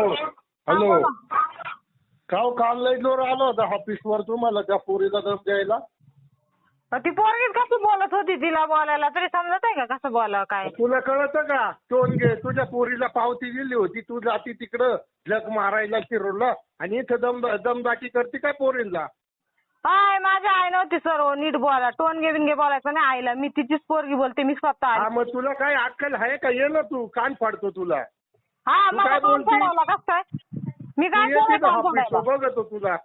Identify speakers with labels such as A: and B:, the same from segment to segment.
A: Hello. का हो, काल जोर आला होता ऑफिसवर तुम्हाला त्या पोरीला दम द्यायला?
B: ती पोरगी कशी बोलत होती तिला बोलायला? तरी समजत आहे का कसं बोलावं काय?
A: तुला कळतं का? टोन घे. तुझ्या पोरीला पावती दिली होती. तू जाती तिकडं जग मारायला शिरोला. आणि इथं दम दमदाटी करते काय पोरीला?
B: हाय माझी आई नव्हती सर्व नीट बोला. टोनगे बिनगे बोलायचं नाही आईला. मी तिचीच पोरगी बोलते मी स्वतः
A: हा
B: आली.
A: मग तुला काय अक्कल आहे का? ये ना तू. कान फाडतो तुला.
B: हा
A: तू
B: मला
A: काय बोलती?
B: कसं काय? मी
A: तू
B: काय
A: ये
B: केलं काम?
A: बघतो तुला.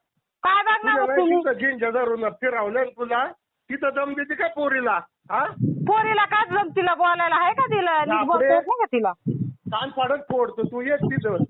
B: काय
A: तुझ्या
B: बघणार तुम्ही?
A: तिथं झिंजा धरून फिरावलं ना तुला. तिथं दम देते काय पोरीला? हा?
B: पोरीला काय जम तिला बोलायला आहे का तिला? नीट
A: बापरे.
B: बोलता येत नाही का तिला?
A: कान फाडत फोडतो. तू येत तिथं.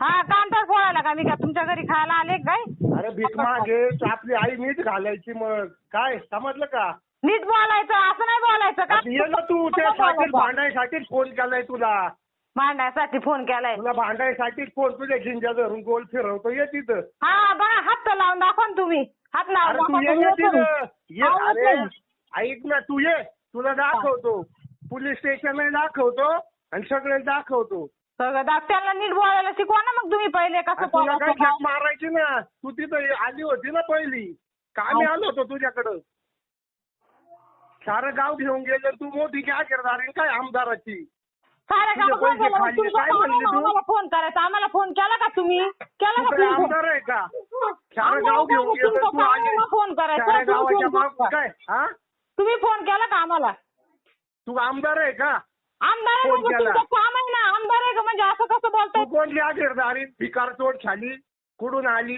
B: हा कांतर फोडायला का? मी का तुमच्या घरी खायला आले काय?
A: अरे भीक मागे. आपली आई नीट घालायची मग. काय? समजलं का?
B: नीट बोलायचं असं नाही बोलायचं का?
A: आता ये ना तू. त्यासाठी भांडायसाठीच फोन केलाय तुला.
B: भांडायसाठी फोन केलाय.
A: तुला भांडायसाठीच फोन तुझ्या झिंजा धरून गोल फिरवतो. ये तिथं.
B: हा बघा हात तर लावून दाखवा ना तुम्ही. हात
A: अरे
B: लावून
A: तू ये
B: दाखवा
A: ना
B: तुम्ही.
A: तिथं. ये
B: आवाज
A: अरे
B: नाही.
A: ऐक ना तू ये. तुला दाखवतो. पोलीस स्टेशनला दाखवतो आणि सगळे दाखवतो.
B: सगळं दाख त्यांना नीट बोलायला शिकवा ना मग तुम्ही पहिले कसं
A: आणि तुला काय
B: बोलायचं
A: झक मारायची ना? तू तिथं आली होती ना पहिली. कामी आलो होतो तुझ्याकडं? सारं गाव घेऊन गेलं तू मोठी काय करणार काय आमदाराची?
B: साऱ्या
A: तुझे
B: गावात
A: पैसे
B: बोलायला
A: खाल्ले,
B: तुमचं
A: काय
B: काम आहे
A: म्हणली
B: ना
A: तू?
B: आम्हाला फोन करायचा आम्हाला फोन केला का तुम्ही? केला का तुम्ही फोन?
A: आमदार आहे का? गाव घेऊन
B: काय
A: गेलं
B: तुमचं
A: तू
B: काम
A: आली.
B: आहे ना फोन करायचा, तुम्ही
A: गावाच्या
B: फोन
A: माग
B: करा.
A: काय हा?
B: तुम्ही फोन केला का आम्हाला?
A: तू आमदार आहे का?
B: आमदार आहे
A: फोन
B: म्हणजे
A: केला.
B: तुमचं काम आहे ना. आमदार आहे का म्हणजे असं कसं
A: तू
B: बोलताय
A: कोणली आगिरदारी भिकार चोट खाली? कुठून आली?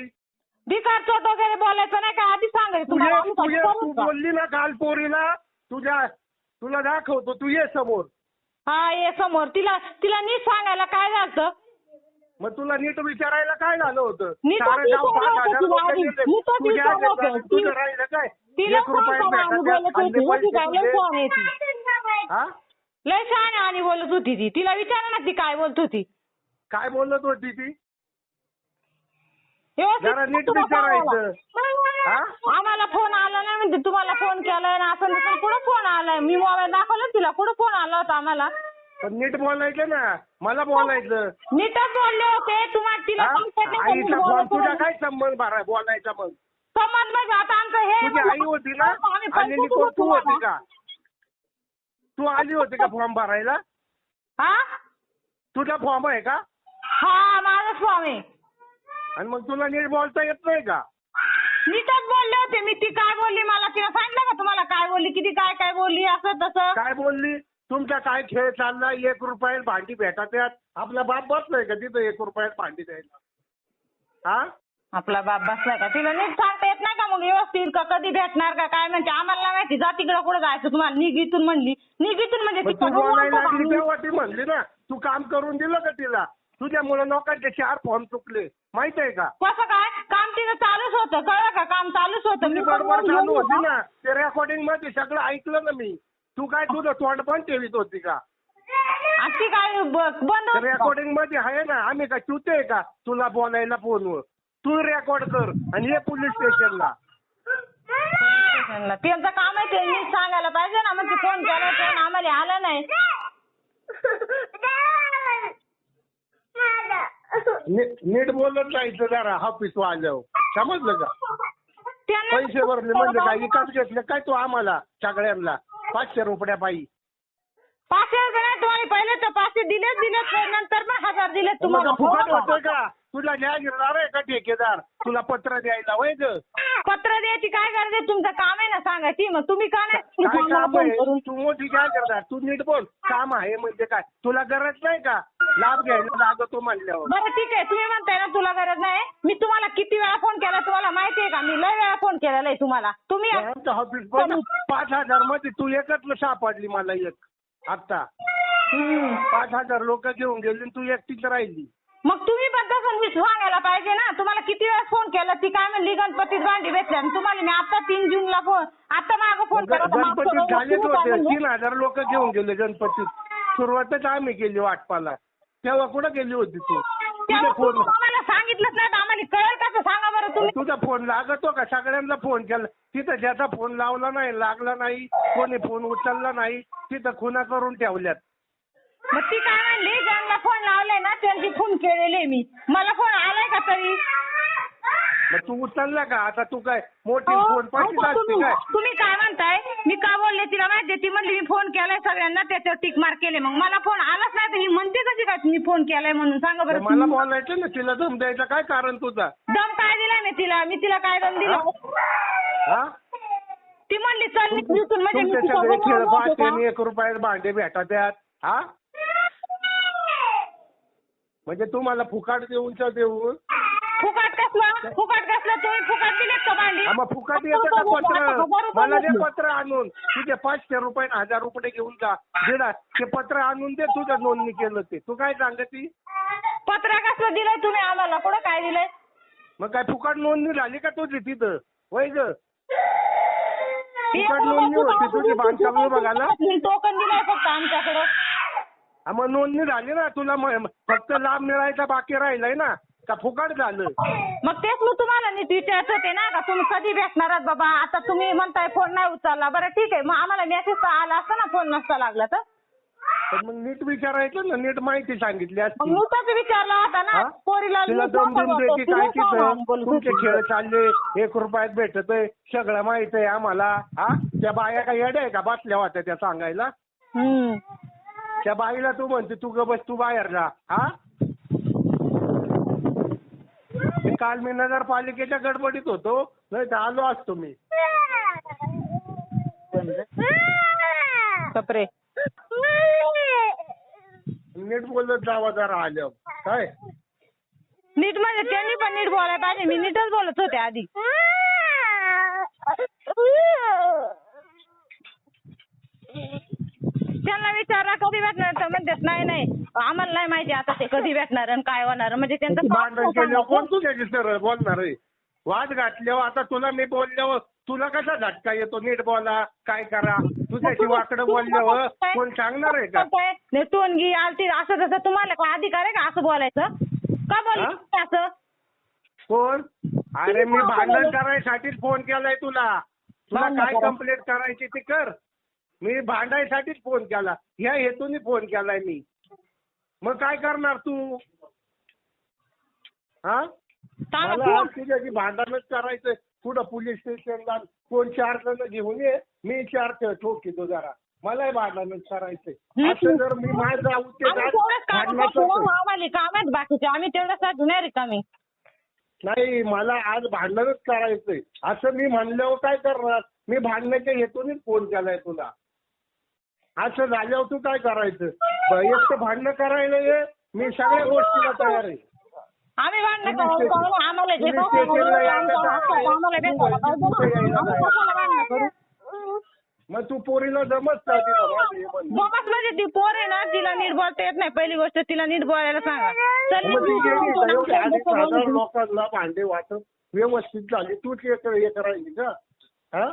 B: भिकार चोट वगैरे बोलायचं नाही का? आधी सांगायचं
A: तू ये
B: तुम्हाला आम्ही
A: तू ये
B: करू
A: तू
B: का?
A: बोलली ना काल पोरीला तुझ्या तुला दाखवतो तू ये समोर.
B: हा ये समोर. तिला तिला नीट सांगायला काय झालं
A: मग तुला नीट विचारायला काय झालं होतं?
B: नीट
A: सारं गाव
B: विचारलं
A: पाच हजार
B: होतं
A: लोकं
B: तिला आधी.
A: गेले.
B: नीटच
A: तुझ्या
B: विचारलं होतं.
A: आगिरदारीत तुझं
B: ती-
A: राहिलं काय?
B: तिला
A: एक रुपयात
B: सांगताना
A: भेटत
B: आणि बोलत
A: खाल्ले
B: होती. होती
A: पैसे
B: काय लय
A: तुझे.
B: छान आहे ती.
A: हा?
B: लय छान आणि बोलत होती ती. तिला विचारा ना ती काय बोलत होती.
A: काय बोलत होती ती? जरा नीट विचारायचं. हा?
B: आम्हाला फोन आला नाही म्हणजे तुम्हाला फोन केलाय ना असं नसेल कुठं फोन आलाय? मी मोबाईल दाखवला तिला. कुठं फोन आला होता आम्हाला?
A: पण नीट बोलायचं ना. मला बोलायचं.
B: नीटच बोलले होते. तुम्हाला तिला
A: हा?
B: सांगता येतं का
A: आईचा फोन तुझा? काय संबंध भरा बोलायचा मग?
B: समज म्हणजे आता आमचं हे
A: तुझी आई होती ना?
B: आम्ही
A: आलेली कोण तू होती. का? तू आली होती का फॉर्म भरायला?
B: हा?
A: तुझा फॉर्म आहे का?
B: हा माझा स्वामी
A: आणि मग तुला नीट बोलता येत नाही का?
B: नीटच बोलले होते. मी ती काय बोलली मला तिला सांगितलं का तुम्हाला काय बोलली? किती काय काय बोलली? असं तसं.
A: काय बोलली? तुमचा काय खेळ चाललाय? एक रुपयात भांडी भेटत यात आपला बाप बसलाय का तिथं एक रुपयात भांडी द्यायला? हा?
B: आपला बाप बसलाय का? तिला नीट सांगता येत नाही का मग व्यवस्थित? का कधी भेटणार का? काय म्हणते? आम्हाला नाही माहिती. जा तिकडं कुठं जायचं? तुम्हाला निघीतून म्हणली. निघीतून म्हणजे
A: मग
B: ती
A: तू
B: कधून
A: बोलायला
B: बोलतो का
A: लागली
B: आम्ही?
A: तेव्हा ती म्हणली ना तू काम करून दिलं का तिला? तुझ्यामुळे लोकांचे चार फॉर्म चुकले. माहीत आहे का?
B: कसं काय? काम तिथं चालूच होतं कळलं का? काम चालूच होतं. मी पण
A: बरोबर
B: बोलली
A: चालू होती
B: होती
A: ना. ते रेकॉर्डिंगमध्ये सगळं ऐकलं ना मी. तू काय तुझं तोंड पण ठेवीत होती का?
B: आणि ती काय ब- बंद होती? का?
A: रेकॉर्डिंगमध्ये आहे ना. आम्ही का चुते का? तुला बोलायला फोनवर तू रेकॉर्ड कर आणि ये पोलीस स्टेशनला.
B: त्यांचं काम आहे ते नीट सांगायला पाहिजे ना. म्हणजे फोन केला पण आम्हाला आलं नाही
A: नी- नीट बोलत जायचं जरा ऑफिस आल्यावर समजलं का?
B: त्यांना-
A: पैसे भरले म्हणजे काय विकत घेतले काय तू आम्हाला सगळ्यांना? पाचशे रुपया पायी
B: पाचशे रुपये नाही तुम्हाला पहिले तर पाचशे दिलेच दिलेत नंतर पण हजार दिलेत
A: मग
B: तुम्हाला.
A: फुकट होतोय का? तुला न्याय घेणार आहे का ठेकेदार? तुला पत्र द्यायला वय ग?
B: पत्र द्यायची काय गरज आहे? तुमचं काम आहे ना सांगायची. मग तुम्ही का नाही?
A: काय
B: आम्हाला
A: काम
B: फोन
A: आहे?
B: करून.
A: तू मोठी काय करणार तू नीट बोल. काम आहे म्हणजे काय? तुला गरज नाही का? लाभ घ्यायला लागतो म्हणल्यावर.
B: बरं ठीक आहे. तुम्ही म्हणताय ना तुला गरज नाही. मी तुम्हाला किती वेळा फोन केला तुम्हाला माहिती आहे का? मी लय वेळा फोन केलेला आहे तुम्हाला. तुम्ही
A: ऑफिस पाच हजारमध्ये तू एकच सापडली मला एक. आता
B: हम्म.
A: पाच हजार लोक घेऊन गेली आणि तू एकटीच राहिली.
B: मग तुम्ही पण तसं मी सांगायला पाहिजे ना. तुम्हाला किती वेळा फोन केला ती काय म्हणली गणपतीत भांडी भेटल्या. आणि तुम्हाला मी आता तीन जूनला फोन आता मागं फोन केला होता, मागच्या
A: गणपतीत
B: वेळेला
A: झालेच
B: तुम्ही काय
A: होते.
B: म्हणले?
A: तीन हजार लोक घेऊन गेले गणपतीत. सुरुवातच आम्ही केली वाटपाला. तेव्हा कुठं गेली होती तू? तुझा
B: तेव्हा
A: फोन
B: तुम्ही आम्हाला सांगितलंच नाही तर आम्हाला कळेल कसं सांगा बरं तुम्ही.
A: तुझा फोन लागतो का? सगळ्यांना फोन केला. तिथं ज्याचा फोन लावला नाही लागला नाही कोणी फोन उचलला नाही तिथं खुना करून ठेवल्यात.
B: मग ती काय म्हणली? ज्यांना फोन लावलाय ना त्यांची खून केलेली मी. मला फोन आलाय का तरी?
A: मग तू उचलला का? आता तू काय मोठी
B: अहो,
A: फोन पाठीत असते
B: तुम्ही
A: काय?
B: तुम्ही काय म्हणताय? मी का बोलले तिला माहिती ती म्हणली मी फोन केलाय सगळ्यांना त्याच्यावर टिक मार्क केले. मग मला फोन आलाच नाही तर ही म्हणते कशी काय मी फोन केलाय म्हणून? सांगा बरं
A: मला
B: तुम्ही.
A: बोलायचं ना तिला दम द्यायचं काय कारण तुझा?
B: दम काय दिलाय मी तिला? मी तिला काय दम दिला?
A: हा?
B: ती म्हणली चल मी म्हणजे मी तिच्या
A: सगळे खेळ पाहते? आणि एक रुपयात भांडे भेटत आहेत हा? म्हणजे तुम्हाला फुकाट देऊनच्या देऊन.
B: फुकाट कसलं? फुकाट कसलं? तुम्ही फुकाट दिलेत का भांडी?
A: हा, मग फुकाट येतं का पत्र? मला दे. पत्र आणून. तुझे पाचशे रुपये आणि हजार रुपये घेऊन जा. दिला ते पत्र आणून दे तुझं नोंदणी केलं ते. तू काय सांगती?
B: पत्र कसलं दिलंय तुम्ही आम्हाला? कुठं काय दिलंय?
A: मग काय फुकाट नोंदणी झाली का तुझी तिथं? वय ग. फुकट नोंदणी होती तुझी बांधकाम विभागाला?
B: टोकन दिलंय फक्त आमच्याकडं.
A: मग नोंदणी झाली ना तुला म- फक्त लाभ मिळायचा बाकी राहिलाय ना का फुकट झालं?
B: मग तेच मी तुम्हाला नीट विचारत होते ना का तुम्ही कधी भेटणार आहात बाबा? आता तुम्ही म्हणताय फोन नाही उचलला. बरं ठीक आहे. मग आम्हाला मेसेज आला असता ना फोन नसता लागला तर?
A: तर मग नीट विचारायचं ना नीट माहिती सांगितली
B: मग
A: असती
B: नुसताच विचारला होता ना
A: हा?
B: पोरीला
A: तिला दोन दोन
B: तिला
A: तुमचे. खेळ चालले एक रुपयात भेटत आहे सगळं माहीत आहे आम्हाला. हा? त्या बाया काय येड्या आहे का? बसल्या होत्या त्या सांगायला.
B: हम्म.
A: त्या बाईला तू म्हणते तू ग बस तू बाहेर जा. हा? ते काल मी नगरपालिकेच्या गडबडीत होतो नाही तर आलो असतो मी.
B: कपरे.
A: नीट बोलत जावा जरा आल्यावर. काय?
B: नीट म्हणजे त्यांनी पण नीट बोलायला पाहिजे. मी नीटच बोलत होते आधी. त्यांना विचारा कधी भेटणार? तर म्हणतात नाही नाही आम्हाला नाही माहिती आता ते कधी भेटणार आणि काय होणार. म्हणजे त्यांचं
A: भांडण केल्यावर कोण
B: सांगायचं.
A: तुझ्याशी सरळ बोलणार आहे वाद घातल्यावर आता तुला मी बोलल्यावर तुला कसा झटका येतो? नीट बोला काय करा? तुझ्याशी वाकडं बोलल्यावर कोण सांगणार आहे का?
B: टोनगी आलती असं तसं तुम्हाला काय अधिकार आहे का असं बोलायचं? का बोलायचं असं?
A: कोण? अरे मी भांडण करायसाठीच फोन केलाय तुला. तुला काय. कंप्लेंट करायची ती कर. मी भांडायसाठीच फोन केला. ह्या हेतूने फोन केलाय मी. मग काय करणार तू? हा?
B: सांगा
A: मला
B: कोण?
A: आज तुझ्याशी भांडणच करायचंय कुठं पोलीस स्टेशनला कोण चार जण घेऊन ये मी चार ठोकीतो जरा. मलाही भांडणच करायचंय. असं जर मी माझा उद्देश
B: आम्ही
A: आज
B: तेवढंच काम
A: भांडणाचाच आहे.
B: ना, आम्हाला काम आहेत बाकीचे आम्ही नाही रिकामी.
A: नाही मला आज भांडणच करायचंय. असं मी म्हणल्यावर काय करणार? मी भांडण्याच्या हेतूनच फोन केलाय तुला. असं झाल्यावर तू काय करायचं एक तर भांडणं करायला ये मी सगळ्या गोष्टीला तयार आहे
B: आम्ही भांडणं
A: स्टेशन-
B: आम्हाला जे
A: पोलीस
B: काय
A: स्टेशनला
B: करायचं
A: यायला
B: आमचं हक्क आहे,
A: काय?
B: आम्हाला भेटायला पाहिजे
A: कुठं यायला
B: ना. आम्ही
A: काय?
B: कशाला भांडणं करू
A: मग तू पोरीला जमत का तिला माझं हे म्हणणं?
B: बाबाच म्हणजे ती पोर आहे ना तिला नीट बोलता येत नाही पहिली गोष्ट तिला नीट बोलायला सांगा चल
A: मग ती
B: मी
A: गेली
B: बोलतो
A: का?
B: ना,
A: एवढ्या आधी
B: कसं
A: साधारण
B: बोलतो.
A: लोकांना भांडे वाटत व्यवस्थित झाली तूच एक हे करायची का हा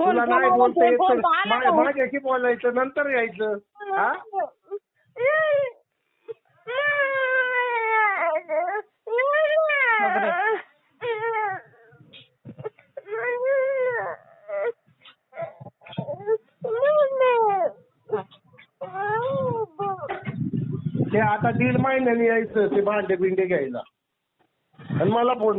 A: तुला नाही बोलता येत तर? माझ्याशी बोलायचं? नंतर यायचं. हा? ते आता दीड महिन्याने यायचं ते भांडे बिंडे घ्यायला. आणि मला फोन